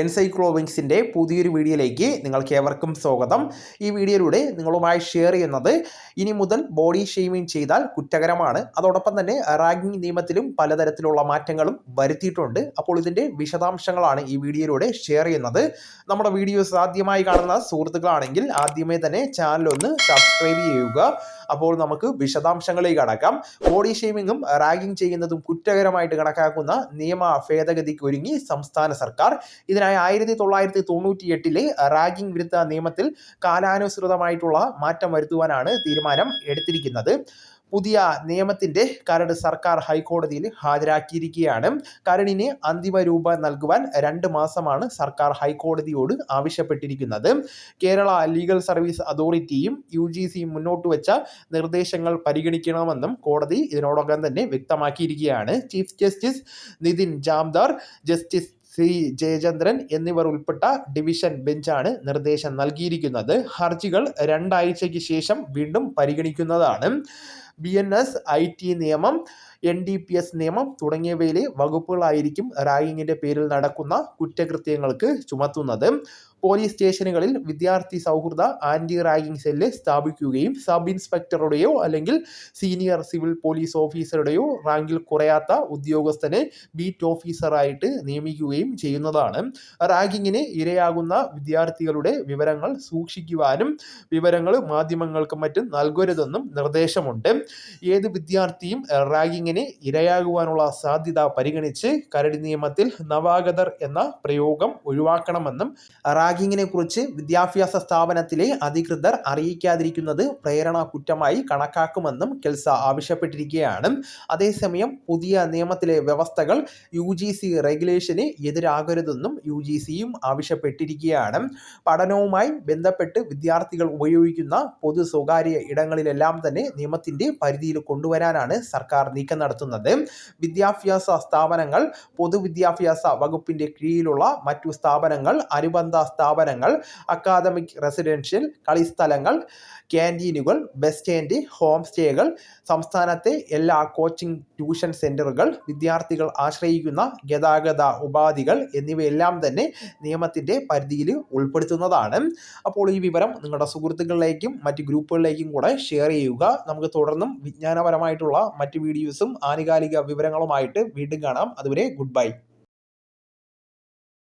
എൻസൈക്ലോവിങ്സിന്റെ പുതിയൊരു വീഡിയോയിലേക്ക് നിങ്ങൾക്ക് ഏവർക്കും സ്വാഗതം. ഈ വീഡിയോയിലൂടെ നിങ്ങളുമായി ഷെയർ ചെയ്യുന്നത് ഇനി മുതൽ ബോഡി ഷെയ്മിങ് ചെയ്താൽ കുറ്റകരമാണ്. അതോടൊപ്പം തന്നെ റാഗിംഗ് നിയമത്തിലും പലതരത്തിലുള്ള മാറ്റങ്ങളും വരുത്തിയിട്ടുണ്ട്. അപ്പോൾ ഇതിന്റെ വിശദാംശങ്ങളാണ് ഈ വീഡിയോയിലൂടെ ഷെയർ ചെയ്യുന്നത്. നമ്മുടെ വീഡിയോസ് ആദ്യമായി കാണുന്ന സുഹൃത്തുക്കളാണെങ്കിൽ ആദ്യമേ തന്നെ ചാനലൊന്ന് സബ്സ്ക്രൈബ് ചെയ്യുക. അപ്പോൾ നമുക്ക് വിശദാംശങ്ങളിലേക്ക് കടക്കാം. ബോഡി ഷെയ്മിങ്ങും റാഗിംഗ് ചെയ്യുന്നതും കുറ്റകരമായിട്ട് കണക്കാക്കുന്ന നിയമ ഭേദഗതിക്ക് ഒരുങ്ങി സംസ്ഥാന സർക്കാർ. ഇതിനായി ആയിരത്തി തൊള്ളായിരത്തി തൊണ്ണൂറ്റി എട്ടിലെ റാഗിംഗ് വിരുദ്ധ നിയമത്തിൽ കാലാനുസൃതമായിട്ടുള്ള മാറ്റം വരുത്തുവാനാണ് തീരുമാനം എടുത്തിരിക്കുന്നത്. പുതിയ നിയമത്തിന്റെ കരട് സർക്കാർ ഹൈക്കോടതിയിൽ ഹാജരാക്കിയിരിക്കുകയാണ്. കരടിന് അന്തിമ രൂപം നൽകുവാൻ രണ്ട് മാസമാണ് സർക്കാർ ഹൈക്കോടതിയോട് ആവശ്യപ്പെട്ടിരിക്കുന്നത്. കേരള ലീഗൽ സർവീസ് അതോറിറ്റിയും യു ജി സിയും മുന്നോട്ട് വെച്ച നിർദ്ദേശങ്ങൾ പരിഗണിക്കണമെന്നും കോടതി ഇതിനോടകം തന്നെ വ്യക്തമാക്കിയിരിക്കുകയാണ്. Chief justice Nitin Jamdar justice C Jayachandran എന്നിവർ ഉൾപ്പെട്ട ഡിവിഷൻ ബെഞ്ചാണ് നിർദ്ദേശം നൽകിയിരിക്കുന്നത്. ഹർജികൾ രണ്ടാഴ്ചയ്ക്ക് ശേഷം വീണ്ടും പരിഗണിക്കുന്നതാണ്. B N S I T നിയമം എൻ ഡി പി എസ് നിയമം തുടങ്ങിയവയിലെ വകുപ്പുകളായിരിക്കും റാഗിങ്ങിന്റെ പേരിൽ നടക്കുന്ന കുറ്റകൃത്യങ്ങൾക്ക് ചുമത്തുന്നത്. പോലീസ് സ്റ്റേഷനുകളിൽ വിദ്യാർത്ഥി സൗഹൃദ ആന്റി റാഗിംഗ് സെല്ല് സ്ഥാപിക്കുകയും സബ് ഇൻസ്പെക്ടറുടെയോ അല്ലെങ്കിൽ സീനിയർ സിവിൽ പോലീസ് ഓഫീസറുടെയോ റാങ്കിൽ കുറയാത്ത ഉദ്യോഗസ്ഥനെ ബീറ്റ് ഓഫീസറായിട്ട് നിയമിക്കുകയും ചെയ്യുന്നതാണ്. റാഗിങ്ങിന് ഇരയാകുന്ന വിദ്യാർത്ഥികളുടെ വിവരങ്ങൾ സൂക്ഷിക്കുവാനും വിവരങ്ങൾ മാധ്യമങ്ങൾക്കും മറ്റും നൽകരുതെന്നും നിർദ്ദേശമുണ്ട്. ഏത് വിദ്യാർത്ഥിയും റാഗിങ്ങിന് ഇരയാകുവാനുള്ള സാധ്യത പരിഗണിച്ച് കരടി നിയമത്തിൽ നവാഗതർ എന്ന പ്രയോഗം ഒഴിവാക്കണമെന്നും റാഗിങ്ങിനെ കുറിച്ച് വിദ്യാഭ്യാസ സ്ഥാപനത്തിലെ അധികൃതർ അറിയിക്കാതിരിക്കുന്നത് പ്രേരണ കുറ്റമായി കണക്കാക്കുമെന്നും കെൽസ ആവശ്യപ്പെട്ടിരിക്കുകയാണ്. അതേസമയം പുതിയ നിയമത്തിലെ വ്യവസ്ഥകൾ യു ജി സി റെഗുലേഷന് എതിരാകരുതെന്നും യു ജി സിയും ആവശ്യപ്പെട്ടിരിക്കുകയാണ്. പഠനവുമായി ബന്ധപ്പെട്ട് വിദ്യാർത്ഥികൾ ഉപയോഗിക്കുന്ന പൊതു സ്വകാര്യ ഇടങ്ങളിലെല്ലാം തന്നെ നിയമത്തിന്റെ പരിധിയിൽ കൊണ്ടുവരാനാണ് സർക്കാർ നീക്കം നടത്തുന്നത്. വിദ്യാഭ്യാസ സ്ഥാപനങ്ങൾ പൊതുവിദ്യാഭ്യാസ വകുപ്പിന്റെ കീഴിലുള്ള മറ്റു സ്ഥാപനങ്ങൾ അനുബന്ധ സ്ഥാപനങ്ങൾ അക്കാദമിക് റെസിഡൻഷ്യൽ കളിസ്ഥലങ്ങൾ ക്യാന്റീനുകൾ ബസ് സ്റ്റാൻഡ് ഹോം സ്റ്റേകൾ സംസ്ഥാനത്തെ എല്ലാ കോച്ചിംഗ് ട്യൂഷൻ സെന്ററുകൾ വിദ്യാർത്ഥികൾ ആശ്രയിക്കുന്ന ഗതാഗത ഉപാധികൾ എന്നിവയെല്ലാം തന്നെ നിയമത്തിന്റെ പരിധിയിൽ ഉൾപ്പെടുത്തുന്നതാണ്. അപ്പോൾ ഈ വിവരം നിങ്ങളുടെ സുഹൃത്തുക്കളിലേക്കും മറ്റ് ഗ്രൂപ്പുകളിലേക്കും കൂടെ ഷെയർ ചെയ്യുക. നമുക്ക് തുടർന്നും വിജ്ഞാനപരമായിട്ടുള്ള മറ്റ് വീഡിയോസും ആനുകാലിക വിവരങ്ങളുമായിട്ട് വീണ്ടും കാണാം. അതുവരെ ഗുഡ് ബൈ